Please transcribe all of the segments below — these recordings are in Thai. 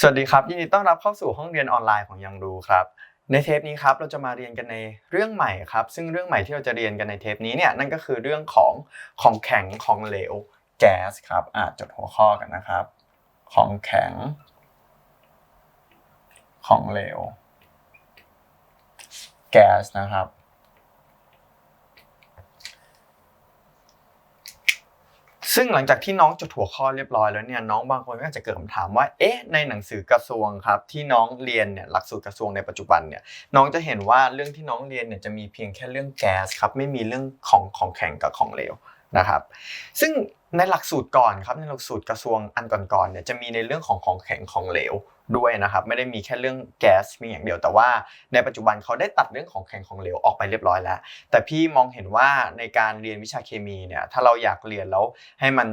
สวัสดีครับยินดีต้อนรับเข้าสู่ห้องเรียนออนไลน์ของยังดูครับ ในเทปนี้ครับเราจะมาเรียนกันในเรื่องใหม่ครับ ซึ่งเรื่องใหม่ที่เราจะเรียนกันในเทปนี้เนี่ยนั่นก็คือเรื่องของของแข็งของเหลวแก๊สครับอ่าจดหัวข้อกันนะครับ ของแข็ง ของเหลวแก๊สนะครับ ซึ่งหลังจากที่น้องจดหัวข้อเรียบร้อยแล้วเนี่ยน้องบางคนก็อาจจะเกิดคำถามว่าเอ๊ะในหนังสือกระทรวงครับที่น้องเรียนเนี่ยหลักสูตรกระทรวงในปัจจุบันเนี่ยน้องจะเห็นว่าเรื่องที่น้องเรียนเนี่ยจะมีเพียงแค่เรื่องแก๊สครับไม่มีเรื่องของของแข็งกับของเหลวนะครับ ซึ่งในหลักสูตรก่อนครับในหลักสูตรกระทรวงอันก่อนๆเนี่ยจะมีในเรื่องของของแข็งของเหลว ด้วยนะครับไม่ได้มีแค่เรื่องแก๊สมีอย่างเดียวแต่ว่าในปัจจุบันเขาได้ตัดเรื่องของแข็งของเหลวออกไปเรียบร้อยแล้ว แต่พี่มองเห็นว่าในการเรียนวิชาเคมีเนี่ยถ้าเราอยากเรียนแล้วให้มัน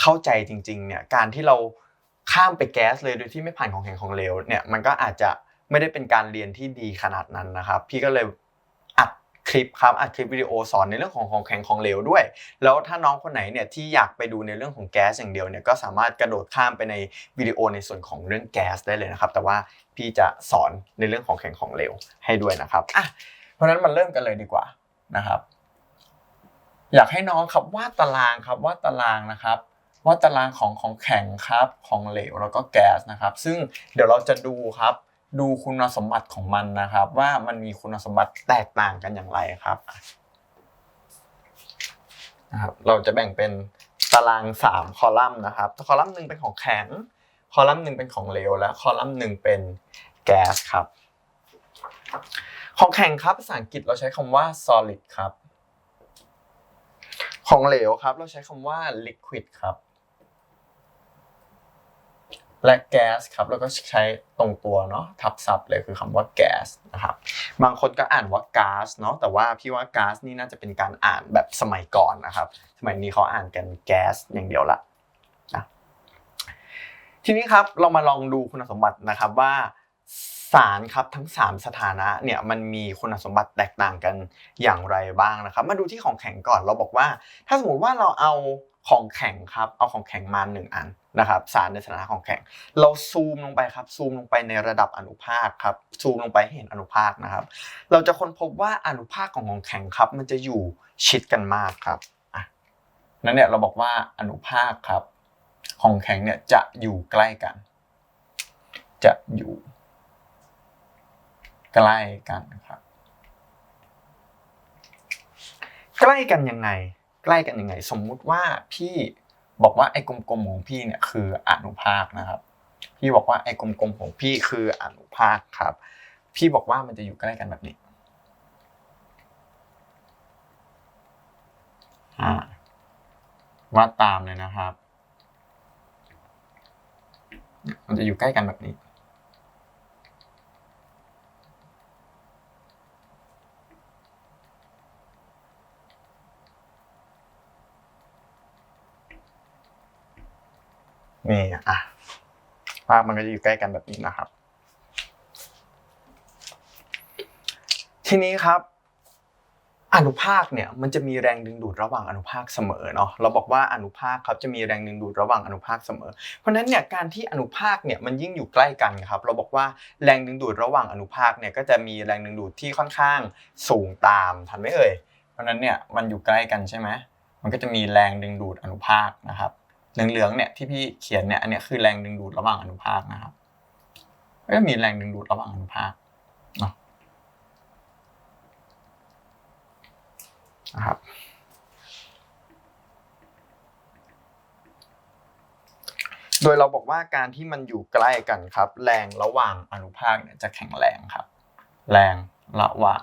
เข้าใจจริงๆเนี่ยการที่เราข้ามไปแก๊สเลยโดยที่ไม่ผ่านของแข็งของเหลวเนี่ยมันก็อาจจะไม่ได้เป็นการเรียนที่ดีขนาดนั้นนะครับ พี่ก็เลย คลิปครับอัดคลิปวิดีโอสอนในเรื่องของของแข็งของเหลวด้วย แล้วถ้าน้องคนไหนเนี่ยที่อยากไปดูในเรื่องของแก๊สอย่างเดียวเนี่ยก็สามารถกระโดดข้ามไปในวิดีโอในส่วนของเรื่องแก๊สได้เลยนะครับแต่ว่าพี่จะสอนในเรื่องของแข็งของเหลวให้ด้วยนะครับอะเพราะฉะนั้นมาเริ่มกันเลยดีกว่านะครับ อยากให้น้องครับวาดตารางครับวาดตารางนะครับวาดตารางของของแข็งครับของเหลวแล้วก็แก๊สนะครับ ซึ่งเดี๋ยวเราจะดูครับ ดูคุณสมบัติของมันนะครับ ว่ามันมีคุณสมบัติแตกต่างกันอย่างไรครับนะครับ เราจะแบ่งเป็นตาราง 3 คอลัมน์นะครับ คอลัมน์หนึ่งเป็นของแข็ง คอลัมน์หนึ่งเป็นของเหลว และคอลัมน์หนึ่งเป็นแก๊สครับ ของแข็งครับภาษาอังกฤษเราใช้คำว่า solid ครับ ของเหลวครับ เราใช้คำว่า liquid ครับ และแก๊สครับเราก็ใช้ตรงตัวเนาะทับศัพท์เลยคือคำว่าแก๊สนะครับบางคนก็อ่านว่าก๊าซเนาะแต่ว่าพี่ว่าก๊าซนี่น่าจะเป็นการอ่านแบบสมัยก่อนนะครับ สมัยนี้เขาอ่านกันแก๊สอย่างเดียวละนะทีนี้ครับเรามาลองดูคุณสมบัตินะครับว่าสารครับทั้ง 3 สถานะเนี่ยมันมีคุณสมบัติแตกต่างกันอย่างไรบ้างนะครับ มาดูที่ของแข็งก่อนเราบอกว่า ถ้าสมมติว่าเราเอา ของแข็งครับ เอาของแข็งมาหนึ่งอันนะครับสารในสถานะของแข็ง เราซูมลงไปครับ ซูมลงไปในระดับอนุภาคครับ ซูมลงไปเห็นอนุภาคนะครับ เราจะค้นพบว่าอนุภาคของของแข็งครับ มันจะอยู่ชิดกันมากครับนั้นเนี่ยเราบอกว่าอนุภาคครับ ของแข็งเนี่ยจะอยู่ใกล้กัน จะอยู่ ใกล้กันครับ ใกล้กันยังไง ล้กันยังไง สมมุติว่าพี่บอกว่าไอ้กลมๆของพี่เนี่ยคืออนุภาคนะครับ พี่บอกว่าไอ้กลมๆของพี่คืออนุภาคครับ พี่บอกว่ามันจะอยู่ใกล้กันแบบนี้อ่าวาดตามเลยนะครับ มันจะอยู่ใกล้กันแบบนี้ นี่อะภาพมันก็จะอยู่ใกล้กันแบบนี้นะครับ ทีนี้ครับอนุภาคเนี่ยมันจะมีแรงดึงดูดระหว่างอนุภาคเสมอเนาะเราบอกว่าอนุภาคครับจะมีแรงดึงดูดระหว่างอนุภาคเสมอ เพราะฉะนั้นเนี่ยการที่อนุภาคเนี่ยมันยิ่งอยู่ใกล้กันครับเราบอกว่าแรงดึงดูดระหว่างอนุภาคเนี่ยก็จะมีแรงดึงดูดที่ค่อนข้างสูงตามทันไหมเอ่ยเพราะฉะนั้นเนี่ยมันอยู่ใกล้กันใช่ไหมมันก็จะมีแรงดึงดูดอนุภาคนะครับ เหลืองๆเนี่ยที่พี่เขียนเนี่ยอันนี้คือแรงดึงดูดระหว่างอนุภาคนะครับก็มีแรงดึงดูดระหว่างอนุภาคนะครับโดยเราบอกว่าการที่มันอยู่ใกล้กันครับ แรงระหว่างอนุภาคเนี่ยจะแข็งแรงครับ แรงระหว่าง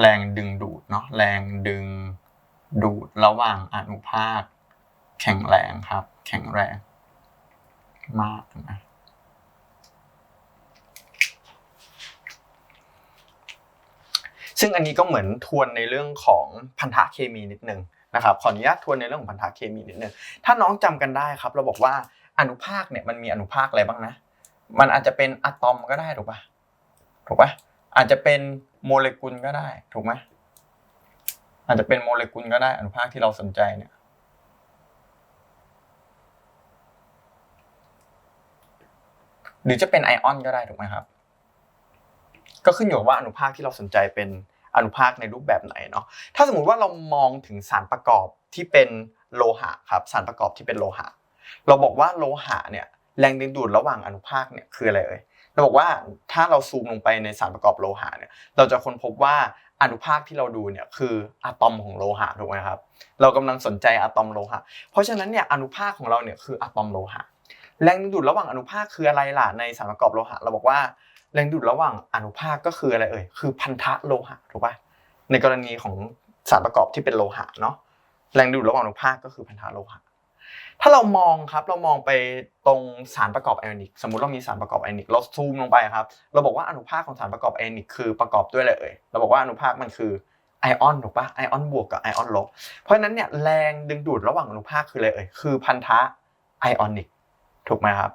แรงดึงดูดเนาะแรงดึงดูดระหว่างอนุภาค แข็งแรงครับ แข็งแรง มากนะซึ่งอันนี้ก็เหมือนทวนในเรื่องของพันธะเคมีนิดนึงนะครับขออนุญาตทวนในเรื่องของพันธะเคมีนิดนึงถ้าน้องจำกันได้ครับ เราบอกว่าอนุภาคเนี่ยมันมีอนุภาคอะไรบ้างนะ มันอาจจะเป็นอะตอมก็ได้ถูกปะถูกปะอาจจะเป็นโมเลกุลก็ได้ถูกไหมอาจจะเป็นโมเลกุลก็ได้อนุภาคที่เราสนใจเนี่ย หรือจะเป็นไอออนก็ได้ถูกไหมครับ ก็ขึ้นอยู่ว่าอนุภาคที่เราสนใจเป็นอนุภาคในรูปแบบไหนเนาะถ้าสมมุติว่าเรามองถึงสารประกอบที่เป็นโลหะครับสารประกอบที่เป็นโลหะ เราบอกว่าโลหะเนี่ยแรงดึงดูดระหว่างอนุภาคเนี่ยคืออะไรเอ่ยเราบอกว่าถ้าเราซูมลงไปในสารประกอบโลหะเนี่ยเราจะค้นพบว่าอนุภาคที่เราดูเนี่ยคืออะตอมของโลหะถูกไหมครับ เรากำลังสนใจอะตอมโลหะ เพราะฉะนั้นเนี่ยอนุภาคของเราเนี่ยคืออะตอมโลหะ แรงดึงดูดระหว่างอนุภาคคืออะไรล่ะในสารประกอบโลหะ เราบอกว่าแรงดูดระหว่างอนุภาคก็คืออะไรเอ่ยคือพันธะโลหะถูกป่ะในกรณีของสารประกอบที่เป็นโลหะเนาะแรงดึงดูดระหว่างอนุภาคก็คือพันธะโลหะ ถ้าเรามองครับเรามองไปตรงสารประกอบไอออนิกสมมุติเรามีสารประกอบไอออนิกเราซูมลงไปครับ เราบอกว่าอนุภาคของสารประกอบไอออนิกคือประกอบด้วยอะไรเอ่ยเราบอกว่าอนุภาคมันคือไอออนถูกปะไอออนบวกกับไอออนลบเพราะฉะนั้นเนี่ยแรงดึงดูดระหว่างอนุภาคคืออะไรเอ่ยคือพันธะไอออนิก ถูกไหมครับ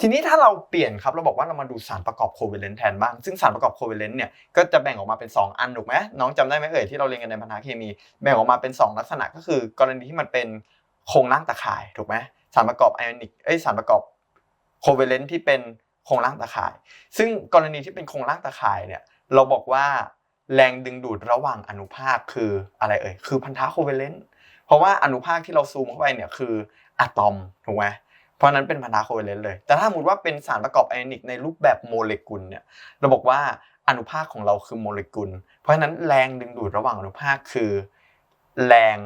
ทีนี้ถ้าเราเปลี่ยนครับเราบอกว่าเรามาดูสารประกอบโคเวเลนต์แทนบ้าง ซึ่งสารประกอบโคเวเลนต์เนี่ยก็จะแบ่งออกมาเป็น 2 อันถูกไหมน้องจำได้ไหมเอ่ยที่เราเรียนกันในพันธะเคมี แบ่งออกมาเป็น 2 ลักษณะก็คือ กรณีที่มันเป็นโครงร่างตะข่ายถูกไหมสารประกอบไอออนิกเอ้ยสารประกอบโคเวเลนต์ที่เป็นโครงร่างตะข่าย ซึ่งกรณีที่เป็นโครงร่างตะข่ายเนี่ยเราบอกว่าแรงดึงดูดระหว่างอนุภาคคืออะไรเอ่ย คือพันธะโคเวเลนต์ เพราะว่าอนุภาคที่เราซูมเข้าไปเนี่ยคืออะตอม ถูกไหม เพราะนั้นเป็นพันธะโคเวเลนต์เลย แต่ถ้าสมมติว่าเป็นสารประกอบไอออนิกในรูปแบบโมเลกุลเนี่ยเราบอกว่าอนุภาคของเราคือโมเลกุล เพราะฉะนั้นแรงดึงดูดระหว่างอนุภาคคือ แรง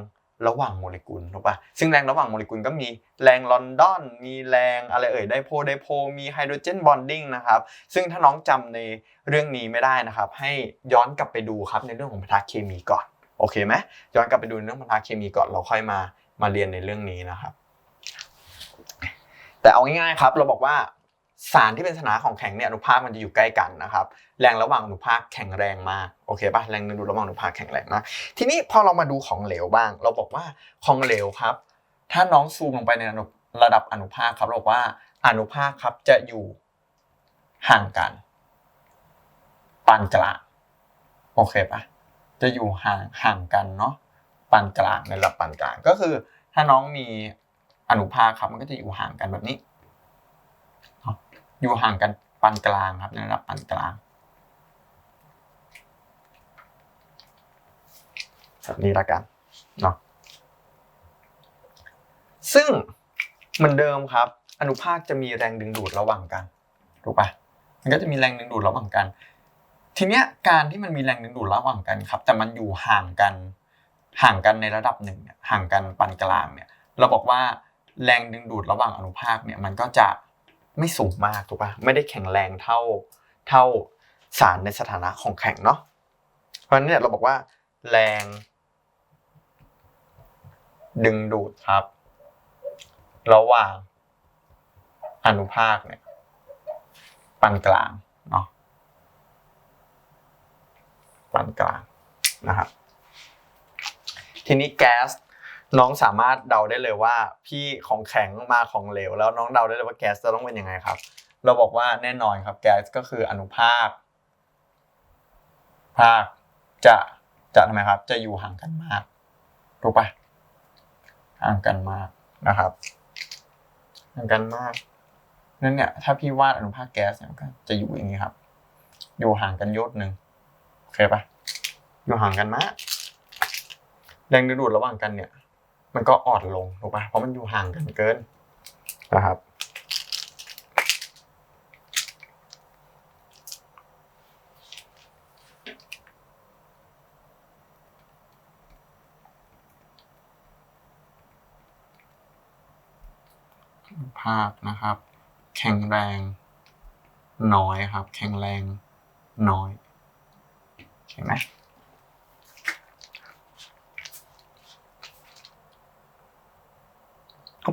ระหว่างโมเลกุลถูกปะซึ่งแรงระหว่างโมเลกุลก็มีแรงลอนดอน มีแรงอะไรเอ่ยไดโพไดโพมีไฮโดรเจนบอนดิ้งนะครับ ซึ่งถ้าน้องจำในเรื่องนี้ไม่ได้นะครับ ให้ย้อนกลับไปดูครับในเรื่องของพันธะเคมีก่อน โอเคไหมย้อนกลับไปดูเรื่องพันธะเคมีก่อนเราค่อยมามาเรียนในเรื่องนี้นะครับ แต่เอาง่ายๆครับ เราบอกว่าสารที่เป็นสถานะของแข็งเนี่ยอนุภาคมันจะอยู่ใกล้กันนะครับ แรงระหว่างอนุภาคแข็งแรงมากโอเคปะแรงดึงดูดระหว่างอนุภาคแข็งแรงมาทีนี้พอเรามาดูของเหลวบ้าง เราบอกว่าของเหลวครับ ถ้าน้องซูมลงไปในระดับอนุภาคครับเราบอกว่าอนุภาคครับจะอยู่ห่างกันปานกลางโอเคปะจะอยู่ห่างห่างกันเนาะปานกลางในระดับปานกลางก็คือถ้าน้องมี อนุภาคครับมันก็จะอยู่ห่างกันแบบนี้ อยู่ห่างกันปานกลางครับในระดับปานกลางแบบนี้ละกันเนาะซึ่งเหมือนเดิมครับ อนุภาคจะมีแรงดึงดูดระหว่างกันถูกปะมันก็จะมีแรงดึงดูดระหว่างกัน ทีเนี้ยการที่มันมีแรงดึงดูดระหว่างกันครับ แต่มันอยู่ห่างกัน ห่างกันในระดับหนึ่งเนี่ยห่างกันปานกลางเนี่ย เราบอกว่า แรงดึงดูดระหว่างอนุภาคเนี่ยมันก็จะไม่สูงมากถูกปะไม่ได้แข็งแรงเท่าเท่าสารในสถานะของแข็งเนาะเพราะฉะนั้นเนี่ยเราบอกว่า แรง ดึงดูดครับ ระหว่างอนุภาคเนี่ยปานกลางเนาะปานกลางนะครับทีนี้แก๊ส น้องสามารถเดาได้เลยว่า พี่ของแข็งมาของเหลว แล้วน้องเดาได้เลยว่าแก๊สจะต้องเป็นยังไงครับ เราบอกว่าแน่นอนครับแก๊สก็คืออนุภาค ภาคจะจะทำไมครับ จะอยู่ห่างกันมากถูกปะห่างกันมากนะครับห่างกันมากนั่นเนี่ยถ้าพี่วาดอนุภาคแก๊สเนี่ยก็จะอยู่อย่างนี้ครับ อยู่ห่างกันโยชน์หนึ่งโอเคปะอยู่ห่างกันมากแรงดึงดูดระหว่างกันเนี่ย มันก็อ่อนลงถูกปะเพราะมันอยู่ห่างกันเกินนะครับ ภาคนะครับ แข็งแรง น้อยครับ แข็งแรงน้อยใช่ไหม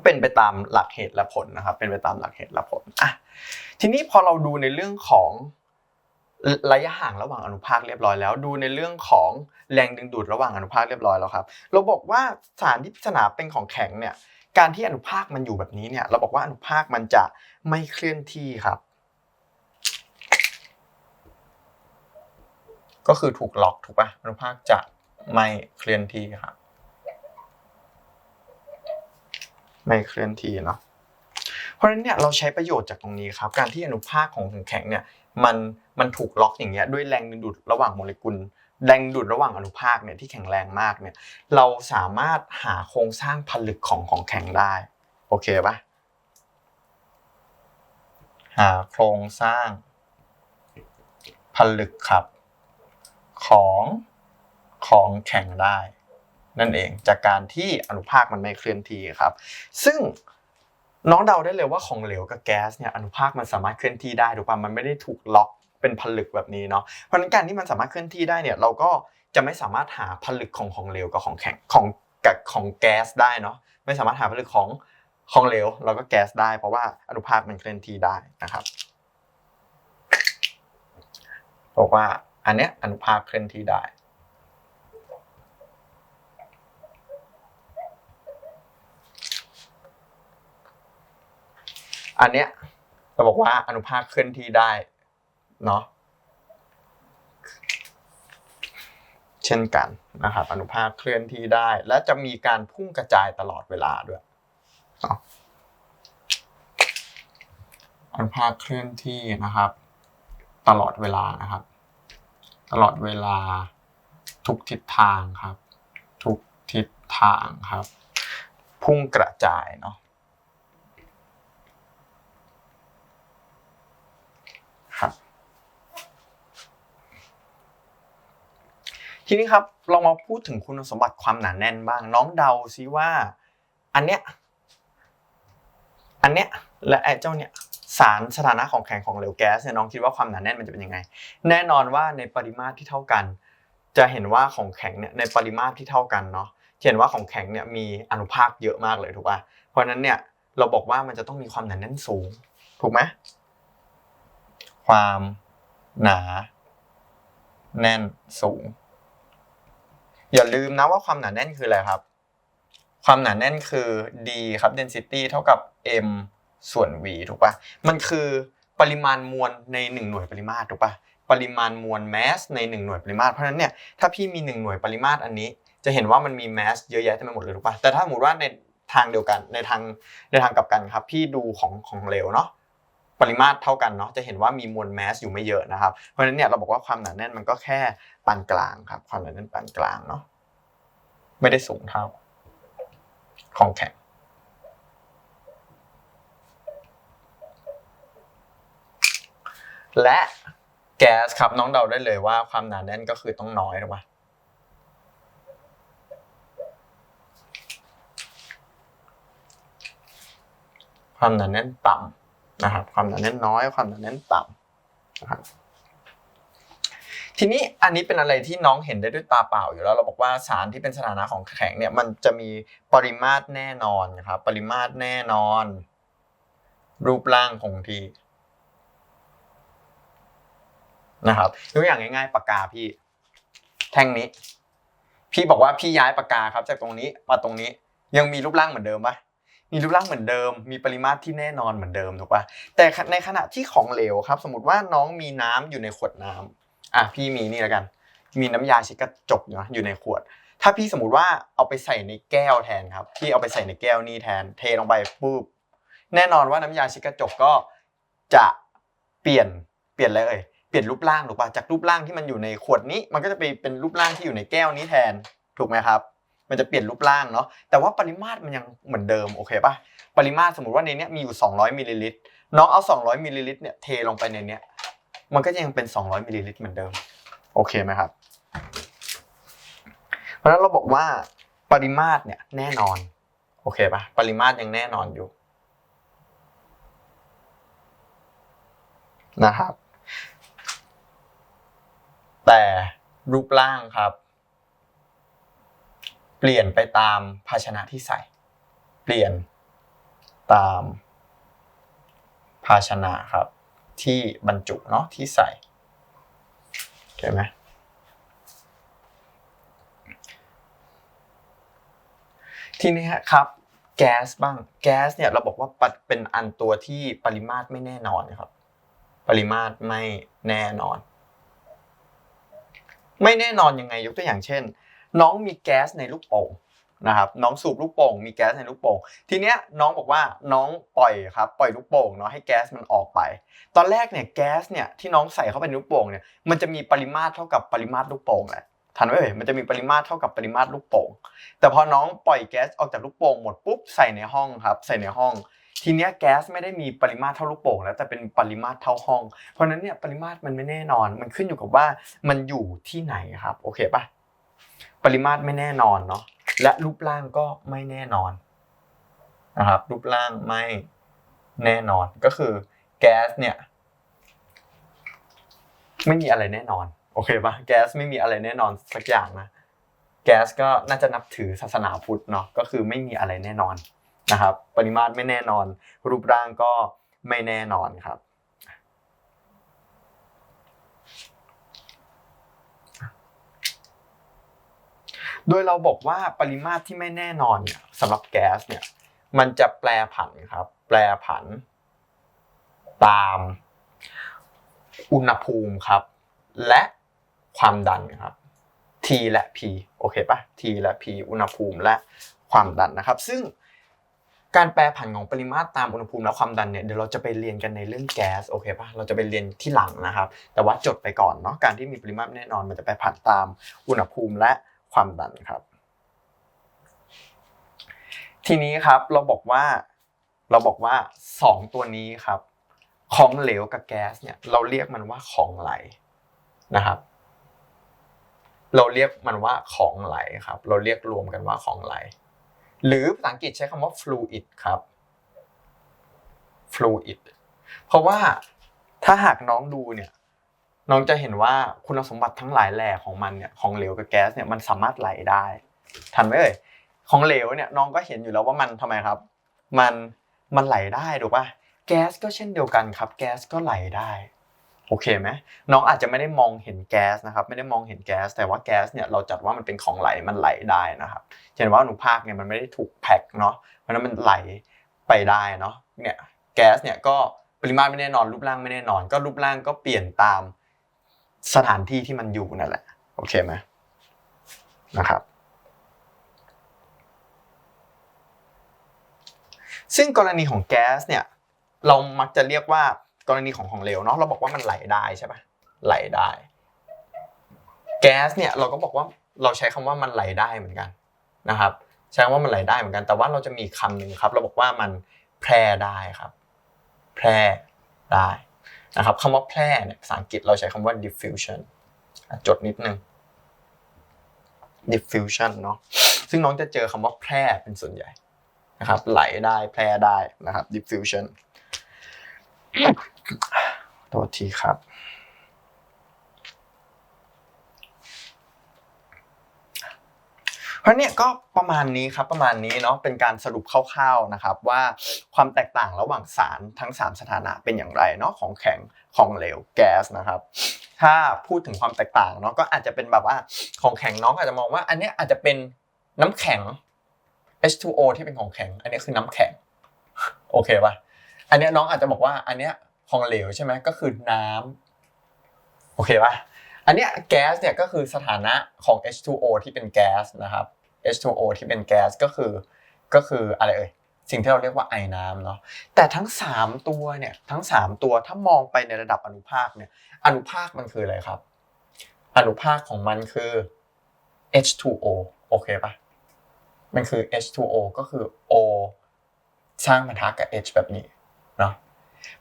เป็นไปตามหลักเหตุและผลนะครับ เป็นไปตามหลักเหตุและผลอะทีนี้พอเราดูในเรื่องของระยะห่างระหว่างอนุภาคเรียบร้อยแล้ว ดูในเรื่องของแรงดึงดูดระหว่างอนุภาคเรียบร้อยแล้วครับ เราบอกว่าสารที่พิจารณาเป็นของแข็งเนี่ยการที่อนุภาคมันอยู่แบบนี้เนี่ย เราบอกว่าอนุภาคมันจะไม่เคลื่อนที่ครับ ก็คือถูกล็อกถูกปะอนุภาคจะไม่เคลื่อนที่ครับ ไม่เคลื่อนที่เนาะเพราะฉะนั้นเนี่ยเราใช้ประโยชน์จากตรงนี้ครับ การที่อนุภาคของของแข็งเนี่ยมันมันถูกล็อกอย่างเงี้ยด้วยแรงดึงดูดระหว่างโมเลกุลแรงดึงดูดระหว่างอนุภาคเนี่ยที่แข็งแรงมากเนี่ยเราสามารถหาโครงสร้างผลึกของของแข็งได้โอเคปะหาโครงสร้างผลึกครับ ของของแข็งได้ นั่นเอง จากการที่อนุภาคมันไม่เคลื่อนที่ครับ ซึ่งน้องเดาได้เลยว่าของเหลวกับแก๊สเนี่ยอนุภาคมันสามารถเคลื่อนที่ได้ถูกป่ะมันไม่ได้ถูกล็อกเป็นผลึกแบบนี้เนาะเพราะนั้นการที่มันสามารถเคลื่อนที่ได้เนี่ยเราก็จะไม่สามารถหาผลึกของของเหลวกับของแข็งของกับของแก๊สได้เนาะไม่สามารถหาผลึกของของเหลวแล้วก็แก๊สได้ เพราะว่าอนุภาคมันเคลื่อนที่ได้นะครับบอกว่าอันเนี้ยอนุภาคเคลื่อนที่ได้ อันเนี้ยเราบอกว่าอนุภาคเคลื่อนที่ได้เนาะเช่นกันนะครับ อนุภาคเคลื่อนที่ได้ และจะมีการพุ่งกระจายตลอดเวลาด้วยอนุภาคเคลื่อนที่นะครับ ตลอดเวลานะครับ ตลอดเวลา ทุกทิศทางครับ ทุกทิศทางครับ พุ่งกระจายเนาะ ครับ ทีนี้ครับเรามาพูดถึงคุณสมบัติความหนาแน่นบ้าง น้องเดาซิว่า อันเนี้ยอันเนี้ยและไอ้เจ้าเนี่ยสารสถานะของแข็งของเหลวแก๊สเนี่ยน้องคิดว่าความหนาแน่นมันจะเป็นยังไง แน่นอนว่าในปริมาตรที่เท่ากัน จะเห็นว่าของแข็งเนี่ยในปริมาตรที่เท่ากันเนาะจะเห็นว่าของแข็งเนี่ยมีอนุภาคเยอะมากเลยถูกป่ะเพราะฉะนั้นเนี่ยเราบอกว่ามันจะต้องมีความหนาแน่นสูง ถูกไหมความหนา แน่นสูง อย่าลืมนะว่าความหนาแน่นคืออะไรครับ ความหนาแน่นคือ d ครับ density เท่ากับ m ส่วน v ถูกปะมันคือปริมาณมวลใน 1 หน่วยปริมาตรถูกปะปริมาณมวล mass ใน 1 หน่วยปริมาตรเพราะฉะนั้นเนี่ยถ้าพี่มี 1 หน่วยปริมาตรอันนี้ จะเห็นว่ามันมี mass เยอะแยะเต็มไปหมดเลยถูกปะแต่ถ้าสมมติว่าในทางเดียวกันในทางในทางกลับกันครับ พี่ดูของของเหลวเนาะ ปริมาตรเท่ากันเนาะจะเห็นว่ามีมวลแมสอยู่ไม่เยอะนะครับ เพราะฉะนั้นเนี่ยเราบอกว่าความหนาแน่นมันก็แค่ปานกลางครับ ความหนาแน่นปานกลางเนาะไม่ได้สูงเท่า ของแข็งและแก๊สครับน้องเดาได้เลยว่าความหนาแน่นก็คือต้องน้อยถูกปะความหนาแน่นต่ำ นะครับความหนาแน่นน้อย ความหนาแน่นต่ำนะครับทีนี้อันนี้เป็นอะไรที่น้องเห็นได้ด้วยตาเปล่าอยู่แล้ว เราบอกว่าสารที่เป็นสถานะของแข็งเนี่ยมันจะมีปริมาตรแน่นอนครับปริมาตรแน่นอน รูปร่างคงที่นะครับยกอย่างง่ายๆปากกาพี่ แท่งนี้ พี่บอกว่าพี่ย้ายปากกาครับ จากตรงนี้มาตรงนี้ยังมีรูปร่างเหมือนเดิมปะ มีรูปร่างเหมือนเดิม มีปริมาตรที่แน่นอนเหมือนเดิมถูกปะแต่ในขณะที่ของเหลวครับ สมมติว่าน้องมีน้ำอยู่ในขวดน้ำอะพี่มีนี่แล้วกัน มีน้ำยาเช็ดกระจกเนาะอยู่ในขวด ถ้าพี่สมมติว่าเอาไปใส่ในแก้วแทนครับพี่เอาไปใส่ในแก้วนี่แทน เทลงไปปุ๊บแน่นอนว่าน้ำยาเช็ดกระจกก็จะเปลี่ยนเปลี่ยนอะไรเอ่ยเปลี่ยนรูปร่างถูกปะจากรูปร่างที่มันอยู่ในขวดนี้ มันก็จะไปเป็นรูปร่างที่อยู่ในแก้วนี้แทนถูกไหมครับ มันจะเปลี่ยนรูปร่างเนาะแต่ว่าปริมาตรมันยังเหมือนเดิมโอเคปะปริมาตรสมมติว่าในนี้มีอยู่ 200มิลลิลิตรน้องเอา 200มิลลิลิตรเนี่ยเทลงไปในนี้มันก็ยังเป็น 200มิลลิลิตรเหมือนเดิมโอเคไหมครับ เพราะฉะนั้นเราบอกว่าปริมาตรเนี่ยแน่นอนโอเคปะปริมาตรยังแน่นอนอยู่นะครับ แต่รูปร่างครับ เปลี่ยนไปตามภาชนะที่ใส่ เปลี่ยนตามภาชนะครับ ที่บรรจุเนาะที่ใส่โอเคไหมทีนี้ครับแก๊สบ้างแก๊สเนี่ยเราบอกว่าเป็นอันตัวที่ปริมาตรไม่แน่นอนครับ ปริมาตรไม่แน่นอน ไม่แน่นอนยังไงยกตัวอย่างเช่น น้องมีแก๊สในลูกโป่งนะครับน้องสูบลูกโป่งมีแก๊สในลูกโป่งทีเนี้ยน้องบอกว่าน้องปล่อยครับปล่อยลูกโป่งเนาะให้แก๊สมันออกไป ตอนแรกเนี่ยแก๊สเนี่ยที่น้องใส่เข้าไปในลูกโป่งเนี่ยมันจะมีปริมาตรเท่ากับปริมาตรลูกโป่งแหละทันไหมเอ่ยมันจะมีปริมาตรเท่ากับปริมาตรลูกโป่งแต่พอน้องปล่อยแก๊สออกจากลูกโป่งหมดปุ๊บใส่ในห้องครับใส่ในห้อง ทีเนี้ยแก๊สไม่ได้มีปริมาตรเท่าลูกโป่งแล้วแต่เป็นปริมาตรเท่าห้อง เพราะนั้นเนี่ยปริมาตรมันไม่แน่นอน มันขึ้นอยู่กับว่ามันอยู่ที่ไหนครับโอเคปะ ปริมาตรไม่แน่นอนเนาะและรูปร่างก็ไม่แน่นอนนะครับรูปร่างไม่แน่นอนก็คือแก๊สเนี่ยไม่มีอะไรแน่นอนโอเคปะแก๊สไม่มีอะไรแน่นอนสักอย่างนะแก๊สก็น่าจะนับถือศาสนาพุทธเนาะก็คือไม่มีอะไรแน่นอนนะครับ ปริมาตรไม่แน่นอน รูปร่างก็ไม่แน่นอนครับ โดยเราบอกว่าปริมาตรที่ไม่แน่นอนเนี่ยสำหรับแก๊สเนี่ยมันจะแปรผันครับ แปรผัน ตามอุณหภูมิครับ และความดันครับ T และ P โอเคปะ T และ P อุณหภูมิและความดันนะครับ ซึ่งการแปรผันของปริมาตรตามอุณหภูมิและความดันเนี่ยเดี๋ยวเราจะไปเรียนกันในเรื่องแก๊สโอเคปะเราจะไปเรียนที่หลังนะครับ แต่ว่าจดไปก่อนเนาะการที่มีปริมาตรแน่นอนมันจะไปผันตามอุณหภูมิและ ความดันครับ ทีนี้ครับเราบอกว่าเราบอกว่าสองตัวนี้ครับ ของเหลวกับแก๊สเนี่ยเราเรียกมันว่าของไหลนะครับ เราเรียกมันว่าของไหลครับ เราเรียกรวมกันว่าของไหล หรือภาษาอังกฤษใช้คำว่า fluid ครับ fluid เพราะว่าถ้าหากน้องดูเนี่ย น้องจะเห็นว่าคุณสมบัติทั้งหลายแหล่ของมันเนี่ยของเหลวกับแก๊สเนี่ยมันสามารถไหลได้ ทันไหมเอ่ยของเหลวเนี่ยน้องก็เห็นอยู่แล้วว่ามันทำไมครับ มันมันไหลได้ถูกป่ะแก๊สก็เช่นเดียวกันครับ แก๊สก็ไหลได้โอเคไหมน้องอาจจะไม่ได้มองเห็นแก๊สนะครับ ไม่ได้มองเห็นแก๊ส แต่ว่าแก๊สเนี่ยเราจัดว่ามันเป็นของไหลมันไหลได้นะครับเห็นว่าอนุภาคเนี่ยมันไม่ได้ถูกแพ็คเนาะเพราะนั้นมันไหลไปได้เนาะเนี่ยแก๊สเนี่ยก็ปริมาตรไม่แน่นอนรูปร่างไม่แน่นอน ก็รูปร่างก็เปลี่ยนตาม สถานที่ที่มันอยู่นั่นแหละ โอเคไหมนะครับ ซึ่งกรณีของแก๊สเนี่ย เรามักจะเรียกว่ากรณีของของเหลวเนาะเราบอกว่ามันไหลได้ใช่ปะไหลได้ แก๊สเนี่ยเราก็บอกว่าเราใช้คำว่ามันไหลได้เหมือนกันนะครับ ใช้คำว่ามันไหลได้เหมือนกัน แต่ว่าเราจะมีคำหนึ่งครับ เราบอกว่ามันแพร่ได้ครับ แพร่ได้ นะครับคำว่าแพร่เนี่ยภาษาอังกฤษเราใช้คำว่า diffusion จดนิดนึง diffusion เนาะซึ่งน้องจะเจอคำว่าแพร่เป็นส่วนใหญ่นะครับ ไหลได้แพร่ได้นะครับ diffusion โทษทีครับ เพ ราะเนี่ยก็ประมาณนี้ครับประมาณนี้เนาะเป็นการสรุปคร่าวๆนะครับว่าความแตกต่างระหว่างสารทั้ง 3 สถานะเป็นอย่างไรเนาะของแข็งของเหลวแก๊สนะครับ ถ้าพูดถึงความแตกต่างเนาะก็อาจจะเป็นแบบว่าของแข็งน้องอาจจะมองว่า อันเนี้ยอาจจะเป็นน้ำแข็ง H2O ที่เป็นของแข็ง อันนี้คือน้ำแข็งโอเคป่ะอันเนี้ยน้องอาจจะบอกว่าอันเนี้ยของเหลวใช่ไหมก็คือน้ำโอเคป่ะอันเนี้ยแก๊สเนี่ยก็คือสถานะของ H2O ที่เป็นแก๊สนะครับ H2O ที่เป็นแก๊สก็คือก็คืออะไรเอ่ยสิ่งที่เราเรียกว่าไอน้ำเนาะแต่ทั้ง 3 ตัวเนี่ยทั้ง 3 ตัวถ้ามองไปในระดับอนุภาคเนี่ยอนุภาคมันคืออะไรครับ อนุภาคของมันคือ H2O โอเคปะมันคือ H2O ก็คือ O สร้างปะทะกับ H แบบนี้เนาะ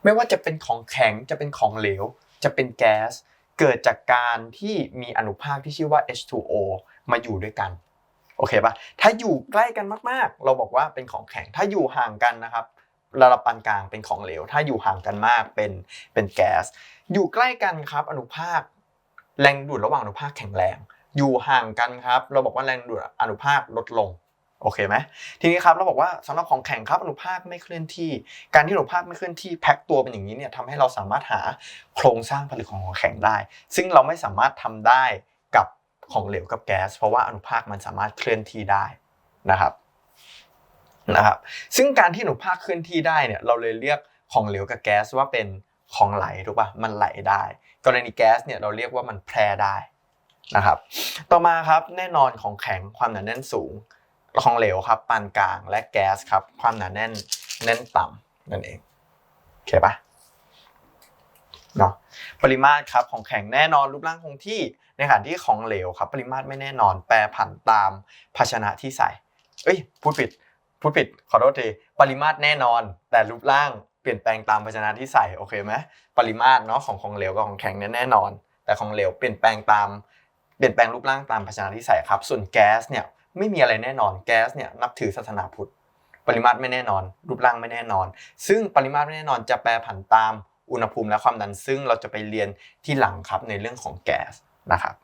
ไม่ว่าจะเป็นของแข็งจะเป็นของเหลว จะเป็นแก๊สเกิดจากการที่มีอนุภาคที่ชื่อว่า H2O มาอยู่ด้วยกัน โอเคปะถ้าอยู่ใกล้กันมากๆ เราบอกว่าเป็นของแข็ง ถ้าอยู่ห่างกันนะครับระดับปานกลางเป็นของเหลว ถ้าอยู่ห่างกันมากเป็นเป็นแก๊ส อยู่ใกล้กันครับ อนุภาค แรงดูดระหว่างอนุภาคแข็งแรง อยู่ห่างกันครับ เราบอกว่าแรงดูดอนุภาคลดลงโอเคไหมทีนี้ครับเราบอกว่าสำหรับของแข็งครับอนุภาคไม่เคลื่อนที่ การที่อนุภาคไม่เคลื่อนที่แพ็คตัวเป็นอย่างนี้เนี่ยทำให้เราสามารถหาโครงสร้างผลึกของของแข็งได้ ซึ่งเราไม่สามารถทำได้ ของเหลวกับแก๊สเพราะว่าอนุภาคมันสามารถเคลื่อนที่ได้นะครับนะครับซึ่งการที่อนุภาคเคลื่อนที่ได้เนี่ยเราเลยเรียกของเหลวกับแก๊สว่าเป็นของไหลถูกป่ะมันไหลได้ กรณีแก๊สเนี่ยเราเรียกว่ามันแพร่ได้นะครับต่อมาครับแน่นอนของแข็งความหนาแน่นสูงของเหลวครับปานกลางและแก๊สครับความหนาแน่นแน่นต่ำนั่นเองโอเคป่ะ เนาะปริมาตรครับของแข็งแน่นอนรูปร่างคงที่ในขณะที่ของเหลวครับปริมาตรไม่แน่นอนแปรผันตามภาชนะที่ใส่เอ้ยพูดผิดพูดผิดขอโทษทีปริมาตรแน่นอน แต่รูปร่างเปลี่ยนแปลงตามภาชนะที่ใส่โอเคไหมปริมาตรเนาะของของเหลวกับของแข็งเนี่ยแน่นอน แต่ของเหลวเปลี่ยนแปลงตามเปลี่ยนแปลงรูปร่างตามภาชนะที่ใส่ครับ ส่วนแก๊สเนี่ยไม่มีอะไรแน่นอนแก๊สเนี่ยนับถือศาสนาพุทธปริมาตรไม่แน่นอน รูปร่างไม่แน่นอน ซึ่งปริมาตรไม่แน่นอนจะแปรผันตาม อุณหภูมิและความดันซึ่งเราจะไปเรียนที่หลังครับในเรื่องของแก๊สนะครับ